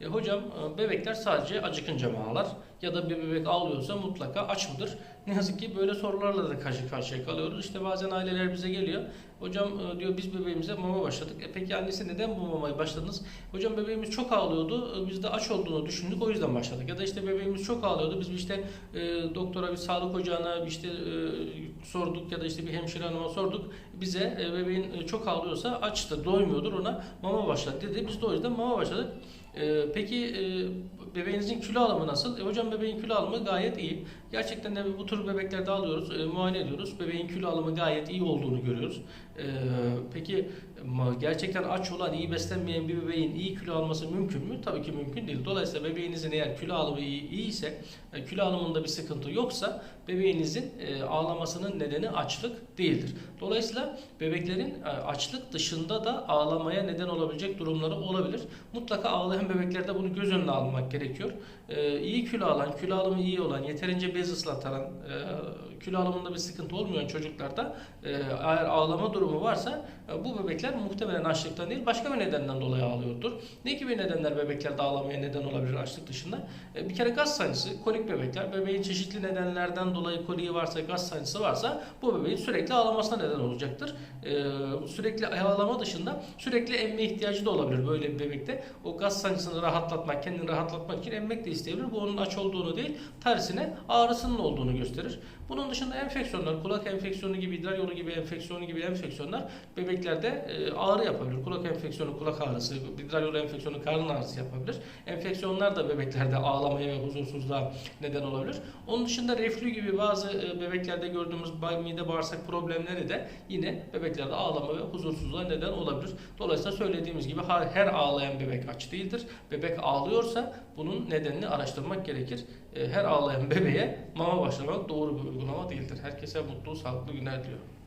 E, hocam e, bebekler sadece acıkınca mı ağlar? Ya da bir bebek ağlıyorsa mutlaka aç mıdır? Ne yazık ki böyle sorularla da karşı karşıya kalıyoruz. İşte bazen aileler bize geliyor. Hocam e, diyor biz bebeğimize mama başladık. E peki annesi neden bu mamaya başladınız? Hocam bebeğimiz çok ağlıyordu. E, Biz de aç olduğunu düşündük o yüzden başladık. Ya da işte bebeğimiz çok ağlıyordu. Biz işte e, doktora bir sağlık ocağına işte e, sorduk ya da işte bir hemşire hanıma sorduk. Bize e, bebeğin e, çok ağlıyorsa açtır, doymuyordur ona mama başlat dedi. Biz de o yüzden mama başladık. E, peki e, bebeğinizin kilo alımı nasıl? E, hocam bebeğin kilo alımı gayet iyi. Gerçekten de bu tür bebeklerde alıyoruz, e, muayene ediyoruz. Bebeğin kilo alımı gayet iyi olduğunu görüyoruz. E, peki gerçekten aç olan, iyi beslenmeyen bir bebeğin iyi kilo alması mümkün mü? Tabii ki mümkün değil. Dolayısıyla bebeğinizin eğer kilo alımı iyi, iyi ise, e, kilo alımında bir sıkıntı yoksa bebeğinizin e, ağlamasının nedeni açlık değildir. Dolayısıyla bebeklerin e, açlık dışında da ağlamaya neden olabilecek durumları olabilir. Mutlaka ağlayan bebeklerde bunu göz önüne almak gerekiyor. E, iyi kilo alan, kilo alımı iyi olan, yeterince bez ıslatan, e, kilo alımında bir sıkıntı olmayan çocuklarda e, eğer ağlama durumu varsa e, bu bebekler muhtemelen açlıktan değil başka bir nedenden dolayı ağlıyordur. Ne gibi nedenler bebeklerde ağlamaya neden olabilir açlık dışında? E, bir kere gaz sancısı, kolik bebekler, bebeğin çeşitli nedenlerden dolayı koliği varsa, gaz sancısı varsa bu bebeğin sürekli ağlamasına neden olacaktır. E, sürekli ağlama dışında sürekli emme ihtiyacı da olabilir böyle bir bebekte. O gaz sancısını rahatlatmak, kendini rahatlatmak için emmek de isteyebilir. Bu onun aç olduğunu değil, tersine ağrısının olduğunu gösterir. Bunun dışında enfeksiyonlar, kulak enfeksiyonu gibi, idrar yolu gibi enfeksiyonu gibi enfeksiyonlar bebeklerde e, ağrı yapabilir. Kulak enfeksiyonu, kulak ağrısı, idrar yolu enfeksiyonu, karın ağrısı yapabilir. Enfeksiyonlar da bebeklerde ağlamaya ve huzursuzluğa neden olabilir. Onun dışında reflü gibi bazı e, bebeklerde gördüğümüz mide bağırsak problemleri de yine bebeklerde ağlama ve huzursuzluğa neden olabilir. Dolayısıyla söylediğimiz gibi her her ağlayan bebek aç değildir. Bebek ağlıyorsa bunun nedenini araştırmak gerekir. E, Her ağlayan bebeğe mama başlamak doğru bir uygulama değildir. Herkese mutlu, sağlıklı günler diliyorum.